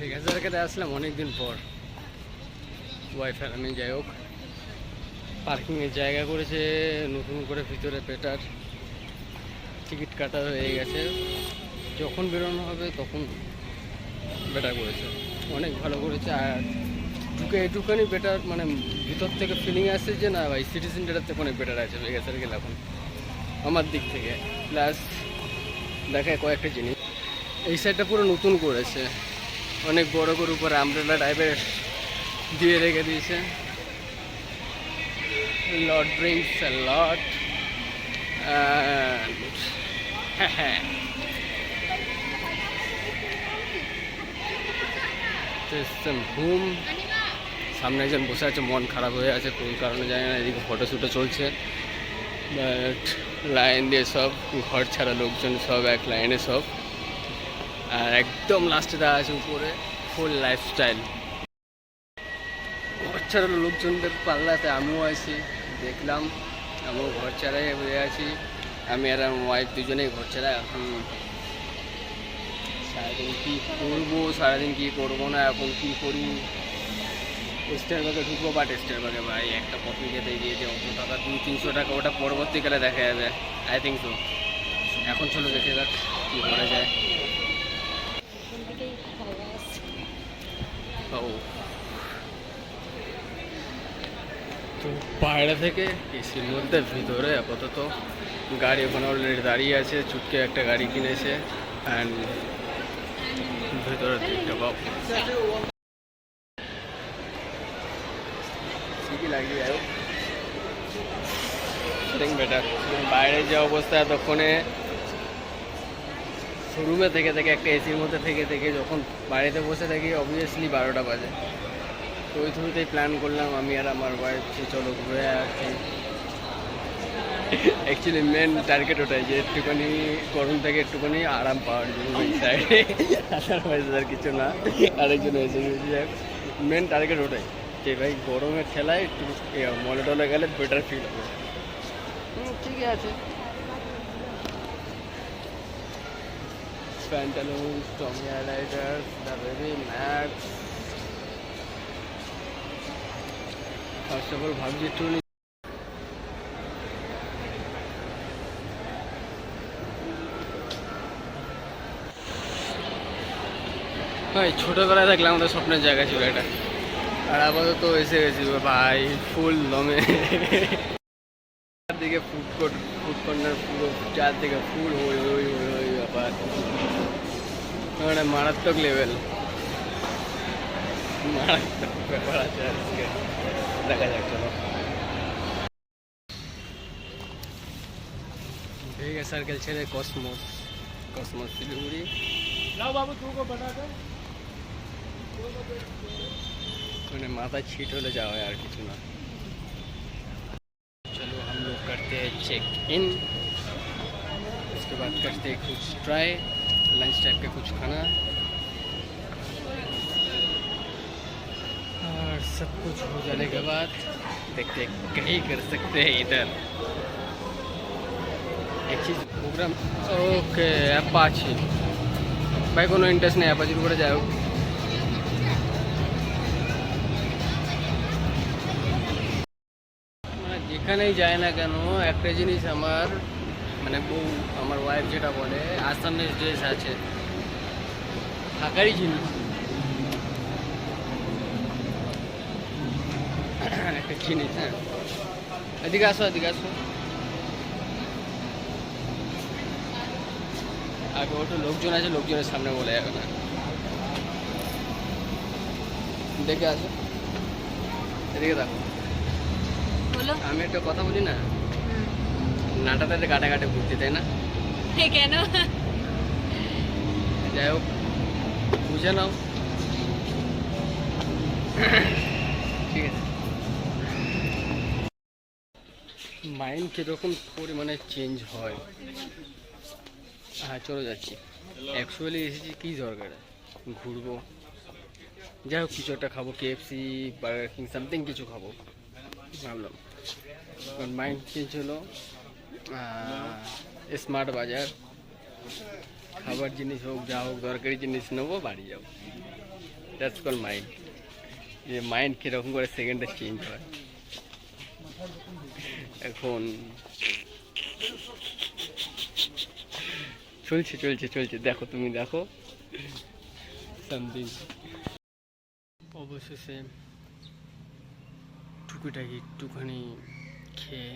ভেগাসারকাতে আসলাম অনেকদিন পর। ওয়াইফাই আমি যাই হোক। পার্কিংয়ের জায়গা করেছে, নতুন করে ভিতরে পেটার টিকিট কাটা হয়ে গেছে। যখন বেরোনো হবে, তখন বেটার করেছে। অনেক ভালো করেছে, আর ঢুকে এটুখানি বেটার মানে ভিতর থেকে ফিলিং আসছে যে না ভাই সিটি সেন্টারের থেকে অনেক বেটার আছে ভেগাসের গেলে এখন। আমার দিক থেকে। প্লাস দেখায় কয়েকটা জিনিস। এই সাইডটা পুরো নতুন করেছে। অনেক বড় করে উপরে আমব্রেলা টাইপের দিয়ে রেখে দিয়েছে। লট ড্রিঙ্কস লট ঘুম সামনে একজন বসে আছে, মন খারাপ হয়ে আছে, কোন কারণে জানি না, এদিকে ফটো ফটোশ্যুটও চলছে। বাট লাইন দিয়ে সব, ঘর ছাড়া লোকজন সব, এক লাইনে সব। আর একদম লাস্টে দেওয়া আছে উপরে ফুল লাইফস্টাইল ঘর ছাড়া লোকজনদের পাল্লাতে আমিও আছি, দেখলাম, আমিও ঘর ছাড়াই হয়ে আছি। আমি আর আমার ওয়াইফ দুজনেই ঘর ছাড়া এখন। সারাদিন কী করব, সারাদিন কী করব না, এখন কী করি? স্টার বাগে ঢুকবো বাট স্টার বাগে ভাই, একটা কফি খেতে গিয়ে যে অত টাকা, দুই, তিনশো টাকা ওটা পরবর্তীকালে দেখা যাবে। আই থিঙ্ক সো এখন চলো দেখে যাক কী করা যায়। তো বাইরে থেকে এসির মধ্যে ভিতরে আপাতত গাড়ি ওখানে অলরেডি দাঁড়িয়ে আছে, চুটকে একটা গাড়ি কিনেছে অ্যান্ড ভিতরে দিকটা বাপ ঠিকই হোক। বেটার বাইরে যে অবস্থা এতক্ষণে শোরুমে থেকে থেকে একটা এসির মধ্যে থেকে থেকে যখন বাড়িতে বসে থাকি অবভিয়াসলি বারোটা বাজে। তো ওই থ্রুতেই প্ল্যান করলাম আমি আর আমার ওয়াইফ চলো ঘুরে আসি। অ্যাকচুয়ালি মেন টার্গেট ওটাই যে একটুখানি গরম থেকে একটুখানি আরাম পাওয়ার জন্য ওই সাইডে আদারওয়াইজ আর কিছু না। আরেকজন এসে মেন টার্গেট ওটাই যে ভাই গরমের খেলায় একটু মলে টলে গেলে বেটার ফিল হবে। হুম, ঠিক আছে। Pantaloons Tommy highlighter the baby Max first of all ভাবছি একটু ভাই, ছোটোবেলায় দেখলাম আমাদের স্বপ্নের জায়গা ছিল এটা। আর আপাতত এসে গেছি, ভাই, ফুল দমে। চারদিকে ফুড কোর্ট, ফুড কর্নার পুরো চারদিকে ফুল হই হই হই। হই ব্যাপার মানে মারাত্মক লেভেল মারাত্মক ব্যাপার আছে আজকে দেখা যাক চলো ভেগা সার্কেল ছেড়ে কসমোস কসমোস শিলিগুড়ি लाओ बाबू तू को बना दे মানে মাথা ছিট হলে যাওয়া হয় আর কিছু না चलो हम लोग करते हैं चेक इन उसके बाद करते हैं कुछ ट्राई लंच टाइप का कुछ खाना और सब कुछ हो जाने के बाद देखते हैं कहीं कर सकते हैं इधर एक चीज़ प्रोग्राम ओके অ্যাপাচি ভাই কোনো ইন্টারেস্ট নেই অ্যাপাচির উপরে যাই হোক মানে যেখানেই যায় না কেন একটা জিনিস আমার মানে বউ আমার ওয়াইফ যেটা বলে আসামের ড্রেস আছে। থাকারই জিনিস। একটা জিনিস হ্যাঁ। এদিকে আসো এদিকে আসো। আগে ওটা লোকজন আছে লোকজনের সামনে বলে যাবে না দেখে আসো। এদিকে দেখো। আমি একটা কথা বলি না? নাটাতে কাটে কাটে ঘুরতে তাই না? কেন? যাই হোক বুঝে নাও। ঠিক আছে। মাইন্ড কীরকম পরিমাণে চেঞ্জ হয়? হ্যাঁ চলে যাচ্ছি। অ্যাকচুয়ালি এসেছি কী দরকার? ঘুরবো। যাই হোক কিছু একটা খাব কেএফসি বার্গার কিং সামথিং কিছু খাব। ভাবলাম। কারণ মাইন্ড চেঞ্জ হলো। স্মার্ট বাজার। খাবার জিনিস হোক, যা হোক, দরকারি জিনিস নেব, বাড়ি যাব। দ্যাটস কল মাইন্ড যে মাইন্ড কীরকম করে সেকেন্ডে চেঞ্জ হয়? এখন চলছে চলছে চলছে। দেখো তুমি, দেখো। সামথিং অবশেষে টুকুটাকি একটুখানি খেয়ে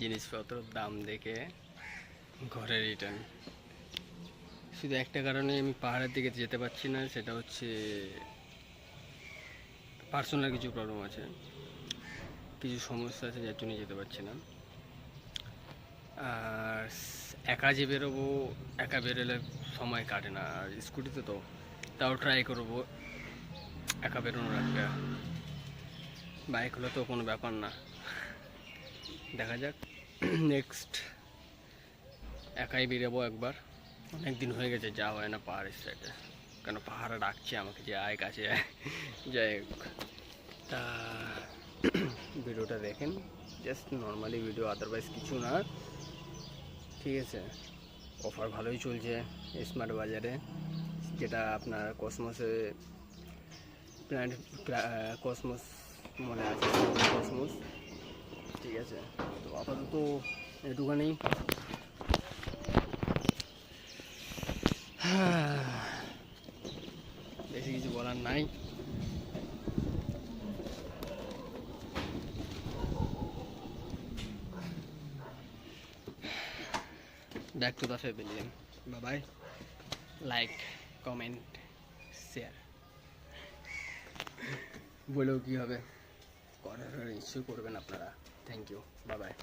জিনিসপত্র দাম দেখে ঘরে রিটার্ন শুধু একটা কারণে আমি পাহাড়ের দিকে যেতে পারছি না, সেটা হচ্ছে পার্সোনাল কিছু প্রবলেম আছে। কিছু সমস্যা আছে যার জন্য যেতে পারছি না। আর একা যে বেরোবো, একা বেরোলে সময় কাটে না। আর স্কুটিতে তো, তাও ট্রাই করব। একা বেরোনোর একটা বাইক হলে তো কোনো ব্যাপার না। দেখা যাক। নেক্সট একাই বেরোবো একবার। অনেক দিন হয়ে গেছে, যা হয় না পাহাড়ের সাইডে কেন পাহাড়ে ডাকছে আমাকে যে, আয় কাছে যাই হোক। তা, ভিডিওটা দেখেন। জাস্ট নর্মালি ভিডিও আদারওয়াইজ কিছু না। ঠিক আছে। অফার ভালোই চলছে স্মার্ট বাজারে। যেটা আপনার কসমসে প্ল্যান্ট কসমস মনে আছে কসমস ঠিক আছে। তো আপাতত এটুখানি বেশি কিছু বলার নাই। Back to the pavilion bye bye like comment share. বলেও কী হবে? করার নিশ্চয়ই করবেন আপনারা। thank you. Bye bye